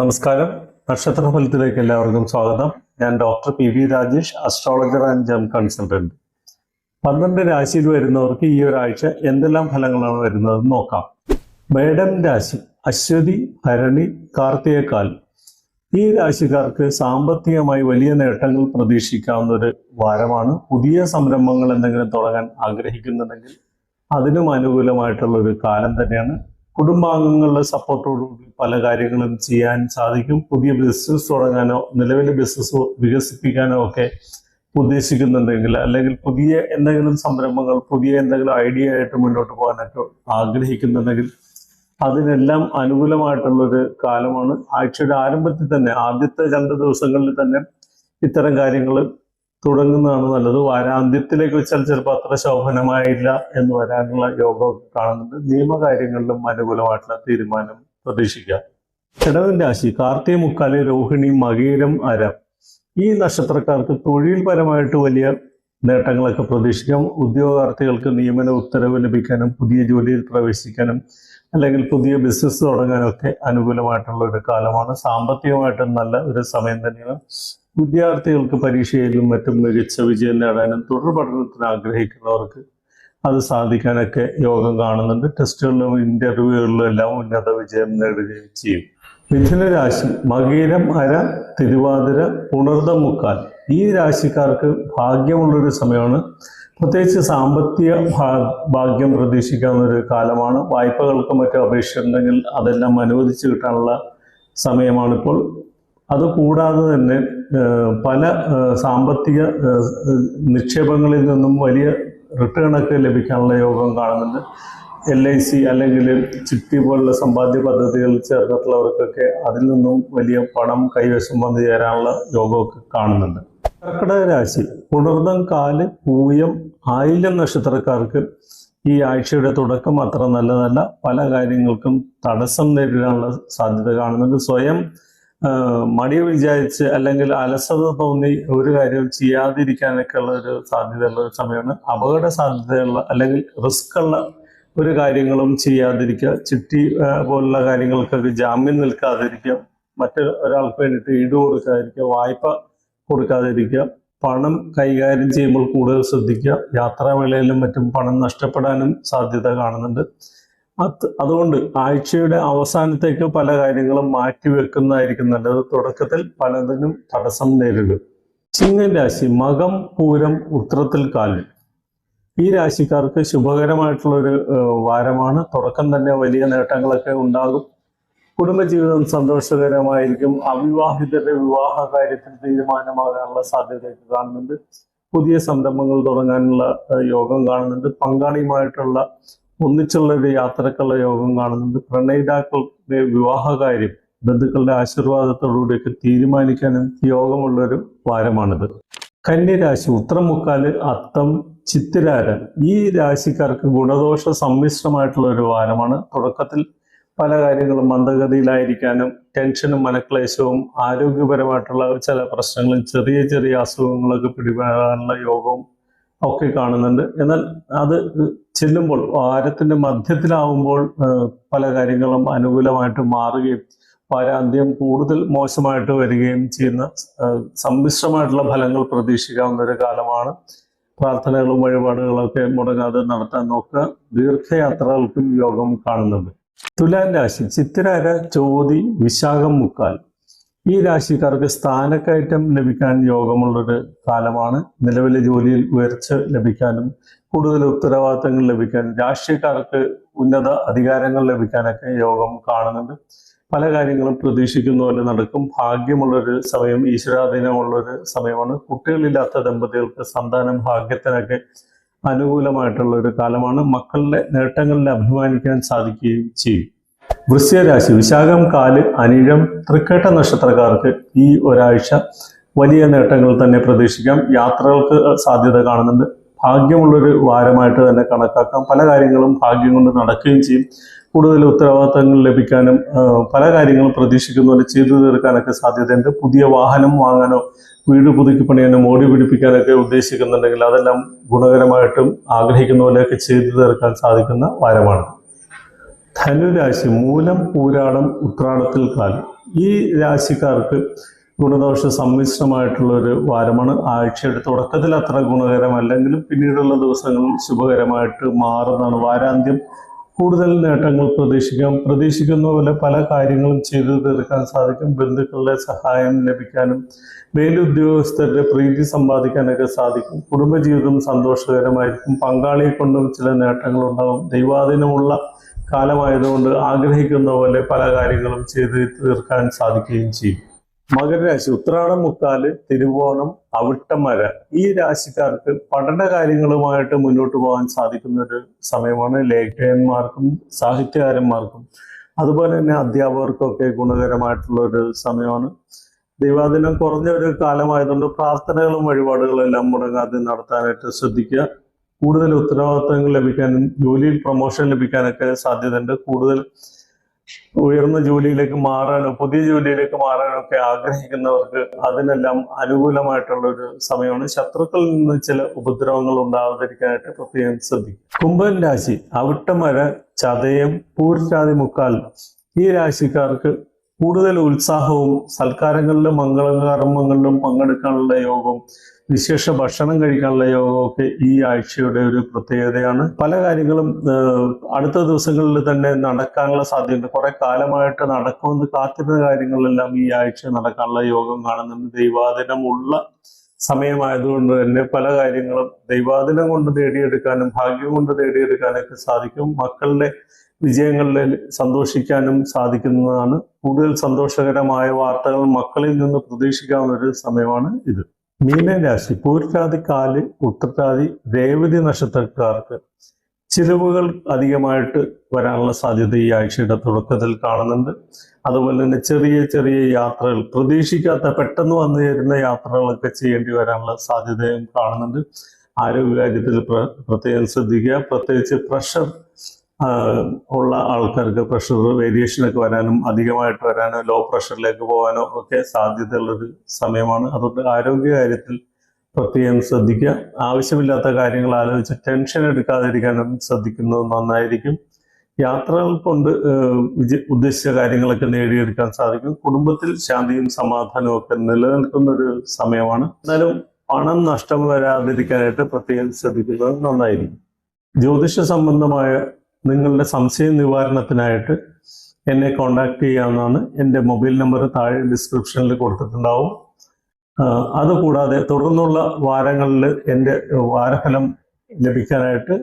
നമസ്കാരം. നക്ഷത്ര ഫലത്തിലേക്ക് എല്ലാവർക്കും സ്വാഗതം. ഞാൻ doctor P V Rajesh astrologer and gem consultant പന്ത്രണ്ട് രാശിയിൽ വരുന്നവർക്ക് ഈ ഒരാഴ്ച എന്തെല്ലാം ഫലങ്ങളാണ് വരുന്നതെന്ന് നോക്കാം. മേടം രാശി അശ്വതി ഭരണി കാർത്തികക്കാൽ. ഈ രാശിക്കാർക്ക് സാമ്പത്തികമായി വലിയ നേട്ടങ്ങൾ പ്രതീക്ഷിക്കാവുന്ന ഒരു വാരമാണ്. പുതിയ സംരംഭങ്ങൾ എന്തെങ്കിലും തുടങ്ങാൻ ആഗ്രഹിക്കുന്നുണ്ടെങ്കിൽ അതിനും അനുകൂലമായിട്ടുള്ള ഒരു കാലം തന്നെയാണ്. കുടുംബാംഗങ്ങളുടെ സപ്പോർട്ടോടുകൂടി പല കാര്യങ്ങളും ചെയ്യാൻ സാധിക്കും. പുതിയ ബിസിനസ് തുടങ്ങാനോ നിലവിലെ ബിസിനസ് വികസിപ്പിക്കാനോ ഒക്കെ ഉദ്ദേശിക്കുന്നുണ്ടെങ്കിൽ അല്ലെങ്കിൽ പുതിയ എന്തെങ്കിലും സംരംഭങ്ങൾ പുതിയ എന്തെങ്കിലും ഐഡിയ ആയിട്ട് മുന്നോട്ട് പോകാനൊക്കെ ആഗ്രഹിക്കുന്നുണ്ടെങ്കിൽ അതിനെല്ലാം അനുകൂലമായിട്ടുള്ളൊരു കാലമാണ്. ആഴ്ചയുടെ ആരംഭത്തിൽ തന്നെ ആദ്യത്തെ രണ്ട് ദിവസങ്ങളിൽ തന്നെ ഇത്തരം കാര്യങ്ങൾ തുടങ്ങുന്നതാണ് നല്ലത്. വാരാന്ത്യത്തിലേക്ക് വെച്ചാൽ ചിലപ്പോൾ അത്ര ശോഭനമായില്ല എന്ന് വരാനുള്ള യോഗം കാണുന്നുണ്ട്. നിയമകാര്യങ്ങളിലും അനുകൂലമായിട്ടുള്ള തീരുമാനം പ്രതീക്ഷിക്കാം. ഇടവൻ രാശി കാർത്തിക മുക്കാൽ രോഹിണി മകീരം അരം. ഈ നക്ഷത്രക്കാർക്ക് തൊഴിൽപരമായിട്ട് വലിയ നേട്ടങ്ങളൊക്കെ പ്രതീക്ഷിക്കാം. ഉദ്യോഗാർത്ഥികൾക്ക് നിയമന ഉത്തരവ് ലഭിക്കാനും പുതിയ ജോലിയിൽ പ്രവേശിക്കാനും അല്ലെങ്കിൽ പുതിയ ബിസിനസ് തുടങ്ങാനൊക്കെ അനുകൂലമായിട്ടുള്ള ഒരു കാലമാണ്. സാമ്പത്തികമായിട്ടും നല്ല ഒരു സമയം തന്നെയാണ്. വിദ്യാർത്ഥികൾക്ക് പരീക്ഷയിലും മറ്റും മികച്ച വിജയം നേടാനും തുടർ പഠനത്തിന് ആഗ്രഹിക്കുന്നവർക്ക് അത് സാധിക്കാനൊക്കെ യോഗം കാണുന്നുണ്ട്. ടെസ്റ്റുകളിലും ഇന്റർവ്യൂകളിലും എല്ലാം ഉന്നത വിജയം നേടുകയും ചെയ്യും. മിഥുന രാശി മകീരം അര തിരുവാതിര ഉണർന്ന മുക്കാൽ. ഈ രാശിക്കാർക്ക് ഭാഗ്യമുള്ളൊരു സമയമാണ്. പ്രത്യേകിച്ച് സാമ്പത്തിക ഭാഗ്യം പ്രതീക്ഷിക്കാവുന്ന ഒരു കാലമാണ്. വായ്പകൾക്ക് മറ്റും അപേക്ഷിച്ചിട്ടുണ്ടെങ്കിൽ അതെല്ലാം അനുവദിച്ചു കിട്ടാനുള്ള സമയമാണിപ്പോൾ. അത് കൂടാതെ തന്നെ പല സാമ്പത്തിക നിക്ഷേപങ്ങളിൽ നിന്നും വലിയ റിട്ടേൺ ഒക്കെ ലഭിക്കാനുള്ള യോഗം കാണുന്നുണ്ട്. എൽ ഐ സി അല്ലെങ്കിൽ ചിട്ടി പോലുള്ള സമ്പാദ്യ പദ്ധതികളിൽ ചേർന്നിട്ടുള്ളവർക്കൊക്കെ അതിൽ നിന്നും വലിയ പണം കൈവശം വന്നു ചേരാനുള്ള യോഗമൊക്കെ കാണുന്നുണ്ട്. കർക്കിടക രാശി പുണർദം കാൽ പൂയം ആയില്യം നക്ഷത്രക്കാർക്ക് ഈ ആഴ്ചയുടെ തുടക്കം അത്ര നല്ലതല്ല. പല കാര്യങ്ങൾക്കും തടസ്സം നേരിടാനുള്ള സാധ്യത കാണുന്നുണ്ട്. സ്വയം മടി വിചാരിച്ച് അല്ലെങ്കിൽ അലസത തോന്നി ഒരു കാര്യവും ചെയ്യാതിരിക്കാനൊക്കെ ഉള്ള ഒരു സാധ്യതയുള്ള ഒരു സമയമാണ്. അപകട സാധ്യതയുള്ള അല്ലെങ്കിൽ റിസ്ക് ഉള്ള ഒരു കാര്യങ്ങളും ചെയ്യാതിരിക്കുക. ചിട്ടി പോലുള്ള കാര്യങ്ങൾക്കൊക്കെ ജാമ്യം നിൽക്കാതിരിക്കുക. മറ്റു ഒരാൾക്ക് വേണ്ടിയിട്ട് ഈട് കൊടുക്കാതിരിക്കുക. വായ്പ കൊടുക്കാതിരിക്കുക. പണം കൈകാര്യം ചെയ്യുമ്പോൾ കൂടുതൽ ശ്രദ്ധിക്കുക. യാത്രാവേളയിലും മറ്റും പണം നഷ്ടപ്പെടാനും സാധ്യത കാണുന്നുണ്ട്. അത് അതുകൊണ്ട് ആഴ്ചയുടെ അവസാനത്തേക്ക് പല കാര്യങ്ങളും മാറ്റിവെക്കുന്നതായിരിക്കും നല്ലത്. തുടക്കത്തിൽ പലതിനും തടസ്സം നേരിടും. ചിങ്ങൻ രാശി മകം പൂരം ഉത്രത്തിൽ കാലിൽ ഈ രാശിക്കാർക്ക് ശുഭകരമായിട്ടുള്ള ഒരു വാരമാണ്. തുടക്കം തന്നെ വലിയ നേട്ടങ്ങളൊക്കെ ഉണ്ടാകും. കുടുംബജീവിതം സന്തോഷകരമായിരിക്കും. അവിവാഹിതരുടെ വിവാഹ കാര്യത്തിൽ തീരുമാനമാകാനുള്ള സാധ്യതയൊക്കെ കാണുന്നുണ്ട്. പുതിയ സംരംഭങ്ങൾ തുടങ്ങാനുള്ള യോഗം കാണുന്നുണ്ട്. പങ്കാളിയുമായിട്ടുള്ള ഒന്നിച്ചുള്ള ഒരു യാത്രക്കുള്ള യോഗം കാണുന്നുണ്ട്. പ്രണയിതാക്കളുടെ വിവാഹകാര്യം ബന്ധുക്കളുടെ ആശീർവാദത്തോടുകൂടിയൊക്കെ തീരുമാനിക്കാനും യോഗമുള്ളൊരു വാരമാണിത്. കന്യരാശി ഉത്തരമുക്കാൽ അത്തം ചിത്തിരാരൻ ഈ രാശിക്കാർക്ക് ഗുണദോഷ സമ്മിശ്രമായിട്ടുള്ള ഒരു വാരമാണ്. തുടക്കത്തിൽ പല കാര്യങ്ങളും മന്ദഗതിയിലായിരിക്കാനും ടെൻഷനും മനക്ലേശവും ആരോഗ്യപരമായിട്ടുള്ള ചില പ്രശ്നങ്ങളും ചെറിയ ചെറിയ അസുഖങ്ങളൊക്കെ പിടിപെടാനുള്ള യോഗവും ഒക്കെ കാണുന്നുണ്ട്. എന്നാൽ അത് ചെല്ലുമ്പോൾ വാരത്തിന്റെ മധ്യത്തിലാവുമ്പോൾ പല കാര്യങ്ങളും അനുകൂലമായിട്ട് മാറുകയും വാരാന്ത്യം കൂടുതൽ മോശമായിട്ട് വരികയും ചെയ്യുന്ന സമ്മിശ്രമായിട്ടുള്ള ഫലങ്ങൾ പ്രതീക്ഷിക്കാവുന്ന ഒരു കാലമാണ്. പ്രാർത്ഥനകളും വഴിപാടുകളൊക്കെ മുടങ്ങാതെ നടത്താൻ നോക്കുക. ദീർഘയാത്രകൾക്കും യോഗം കാണുന്നുണ്ട്. തുലാം രാശി ചിത്തിരാര ചോതി വിശാഖം മുക്കാൽ. ഈ രാശിക്കാർക്ക് സ്ഥാനക്കയറ്റം ലഭിക്കാൻ യോഗമുള്ളൊരു കാലമാണ്. നിലവിലെ ജോലിയിൽ ഉയർച്ച ലഭിക്കാനും കൂടുതൽ ഉത്തരവാദിത്തങ്ങൾ ലഭിക്കാൻ രാഷ്ട്രീയക്കാർക്ക് ഉന്നത അധികാരങ്ങൾ ലഭിക്കാനൊക്കെ യോഗം കാണുന്നുണ്ട്. പല കാര്യങ്ങളും പ്രതീക്ഷിക്കുന്ന പോലെ നടക്കും. ഭാഗ്യമുള്ളൊരു സമയം ഈശ്വരാധീനമുള്ളൊരു സമയമാണ്. കുട്ടികളില്ലാത്ത ദമ്പതികൾക്ക് സന്താനം ഭാഗ്യത്തിനൊക്കെ അനുകൂലമായിട്ടുള്ള ഒരു കാലമാണ്. മക്കളുടെ നേട്ടങ്ങളിൽ അഭിമാനിക്കാൻ സാധിക്കുകയും ചെയ്യും. വൃശ്യരാശി വിശാഖം കാൽ അനിഴം തൃക്കേട്ട നക്ഷത്രക്കാർക്ക് ഈ ഒരാഴ്ച വലിയ നേട്ടങ്ങൾ തന്നെ പ്രതീക്ഷിക്കാം. യാത്രകൾക്ക് സാധ്യത കാണുന്നുണ്ട്. ഭാഗ്യമുള്ളൊരു വാരമായിട്ട് തന്നെ കണക്കാക്കാം. പല കാര്യങ്ങളും ഭാഗ്യം കൊണ്ട് നടക്കുകയും ചെയ്യും. കൂടുതൽ ഉത്തരവാദിത്തങ്ങൾ ലഭിക്കാനും പല കാര്യങ്ങളും പ്രതീക്ഷിക്കുന്ന പോലെ ചെയ്തു തീർക്കാനൊക്കെ സാധ്യതയുണ്ട്. പുതിയ വാഹനം വാങ്ങാനോ വീട് പുതുക്കി പണിയാനോ മോടി പിടിപ്പിക്കാനൊക്കെ ഉദ്ദേശിക്കുന്നുണ്ടെങ്കിൽ അതെല്ലാം ഗുണകരമായിട്ടും ആഗ്രഹിക്കുന്ന പോലെയൊക്കെ ചെയ്തു തീർക്കാൻ സാധിക്കുന്ന വാരമാണ്. ധനുരാശി മൂലം പൂരാടം ഉത്രാടത്തിൽ കാലം. ഈ രാശിക്കാർക്ക് ഗുണദോഷ സമ്മിശ്രമായിട്ടുള്ള ഒരു വാരമാണ്. ആഴ്ചയുടെ തുടക്കത്തിൽ അത്ര ഗുണകരമല്ലെങ്കിലും പിന്നീടുള്ള ദിവസങ്ങളിൽ ശുഭകരമായിട്ട് മാറുന്നതാണ് വാരാന്ത്യം. കൂടുതൽ നേട്ടങ്ങൾ പ്രതീക്ഷിക്കാം. പ്രതീക്ഷിക്കുന്ന പോലെ പല കാര്യങ്ങളും ചെയ്തു തീർക്കാൻ സാധിക്കും. ബന്ധുക്കളുടെ സഹായം ലഭിക്കാനും മേലുദ്യോഗസ്ഥരുടെ പ്രീതി സമ്പാദിക്കാനൊക്കെ സാധിക്കും. കുടുംബജീവിതം സന്തോഷകരമായിരിക്കും. പങ്കാളിയെ കൊണ്ടും ചില നേട്ടങ്ങളുണ്ടാകും ദൈവാധീനമുള്ള കാലമായതുകൊണ്ട് ആഗ്രഹിക്കുന്ന പോലെ പല കാര്യങ്ങളും ചെയ്ത് തീർക്കാൻ സാധിക്കുകയും ചെയ്യും. മകരരാശി ഉത്രാടം മുക്കാൽ തിരുവോണം അവിട്ടമര ഈ രാശിക്കാർക്ക് പഠന കാര്യങ്ങളുമായിട്ട് മുന്നോട്ട് പോകാൻ സാധിക്കുന്ന ഒരു സമയമാണ് ലേഖകന്മാർക്കും സാഹിത്യകാരന്മാർക്കും. അതുപോലെ തന്നെ അധ്യാപകർക്കൊക്കെ ഗുണകരമായിട്ടുള്ള ഒരു സമയമാണ്. ദൈവാദിനം കുറഞ്ഞ ഒരു കാലമായതുകൊണ്ട് പ്രാർത്ഥനകളും വഴിപാടുകളും എല്ലാം മുടങ്ങാതെ നടത്താനായിട്ട് ശ്രദ്ധിക്കുക. കൂടുതൽ ഉത്തരവാദിത്തങ്ങൾ ലഭിക്കാനും ജോലിയിൽ പ്രൊമോഷൻ ലഭിക്കാനൊക്കെ സാധ്യതയുണ്ട്. കൂടുതൽ ഉയർന്ന ജോലിയിലേക്ക് മാറാനോ പുതിയ ജോലിയിലേക്ക് മാറാനോ ഒക്കെ ആഗ്രഹിക്കുന്നവർക്ക് അതിനെല്ലാം അനുകൂലമായിട്ടുള്ള ഒരു സമയമാണ്. ശത്രുക്കളിൽ നിന്ന് ചില ഉപദ്രവങ്ങൾ ഉണ്ടാകാതിരിക്കാനായിട്ട് പ്രത്യേകം ശ്രദ്ധിക്കും കുംഭൻ രാശി അവിട്ടമര ചതയം പൂർജാതി മുക്കാൽ. ഈ രാശിക്കാർക്ക് കൂടുതൽ ഉത്സാഹവും സൽക്കാരങ്ങളിലും മംഗളകർമ്മങ്ങളിലും പങ്കെടുക്കാനുള്ള യോഗവും വിശേഷ ഭക്ഷണം കഴിക്കാനുള്ള യോഗമൊക്കെ ഈ ആഴ്ചയുടെ ഒരു പ്രത്യേകതയാണ്. പല കാര്യങ്ങളും അടുത്ത ദിവസങ്ങളിൽ തന്നെ നടക്കാനുള്ള സാധ്യതയുണ്ട്. കുറെ കാലമായിട്ട് നടക്കുമെന്ന് കാത്തിരുന്ന കാര്യങ്ങളെല്ലാം ഈ ആഴ്ച നടക്കാനുള്ള യോഗം കാണുന്നുണ്ട്. ദൈവാദിനമുള്ള സമയമായതുകൊണ്ട് തന്നെ പല കാര്യങ്ങളും ദൈവാദിനം കൊണ്ട് നേടിയെടുക്കാനും ഭാഗ്യം കൊണ്ട് നേടിയെടുക്കാനൊക്കെ സാധിക്കും. മക്കളുടെ വിജയങ്ങളിൽ സന്തോഷിക്കാനും സാധിക്കുന്നതാണ്. കൂടുതൽ സന്തോഷകരമായ വാർത്തകൾ മക്കളിൽ നിന്ന് പ്രതീക്ഷിക്കാവുന്ന ഒരു സമയമാണ് ഇത്. മീനരാശി കാൽ ഉത്രട്ടാതി രേവതി നക്ഷത്രക്കാർക്ക് ചിലവുകൾ അധികമായിട്ട് വരാനുള്ള സാധ്യത ഈ ആഴ്ചയുടെ തുടക്കത്തിൽ കാണുന്നുണ്ട്. അതുപോലെ തന്നെ ചെറിയ ചെറിയ യാത്രകൾ പ്രതീക്ഷിക്കാത്ത പെട്ടെന്ന് വന്നു ചേരുന്ന യാത്രകളൊക്കെ ചെയ്യേണ്ടി വരാനുള്ള സാധ്യതയും കാണുന്നുണ്ട്. ആരോഗ്യകാര്യത്തിൽ പ്ര- പ്രത്യേകം ശ്രദ്ധിക്കുക. പ്രത്യേകിച്ച് പ്രഷർ ഉള്ള ആൾക്കാർക്ക് പ്രഷർ വേരിയേഷൻ ഒക്കെ വരാനും അധികമായിട്ട് വരാനും ലോ പ്രഷറിലേക്ക് പോകാനോ ഒക്കെ സാധ്യതയുള്ളൊരു സമയമാണ്. അതുകൊണ്ട് ആരോഗ്യ കാര്യത്തിൽ പ്രത്യേകം ശ്രദ്ധിക്കുക. ആവശ്യമില്ലാത്ത കാര്യങ്ങൾ ആലോചിച്ച് ടെൻഷൻ എടുക്കാതിരിക്കാനും ശ്രദ്ധിക്കുന്നത് നന്നായിരിക്കും. യാത്രകൾ കൊണ്ട് ഉദ്ദേശിച്ച കാര്യങ്ങളൊക്കെ നേടിയെടുക്കാൻ സാധിക്കും. കുടുംബത്തിൽ ശാന്തിയും സമാധാനവും ഒക്കെ നിലനിൽക്കുന്ന ഒരു സമയമാണ്. എന്നാലും പണം നഷ്ടം വരാതിരിക്കാനായിട്ട് പ്രത്യേകം ശ്രദ്ധിക്കുന്നത് നന്നായിരിക്കും. ജ്യോതിഷ സംബന്ധമായ നിങ്ങളുടെ സംശയ നിവാരണത്തിനായിട്ട് എന്നെ കോണ്ടാക്ട് ചെയ്യാവുന്നതാണ്. എന്റെ മൊബൈൽ നമ്പർ താഴെ ഡിസ്ക്രിപ്ഷനിൽ കൊടുത്തിട്ടുണ്ടാവും. അതുകൂടാതെ തുടർന്നുള്ള വാരങ്ങളിൽ എന്റെ വാരഫലം ലഭിക്കാനായിട്ട്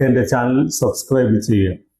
എന്റെ ചാനൽ സബ്സ്ക്രൈബ് ചെയ്യുക.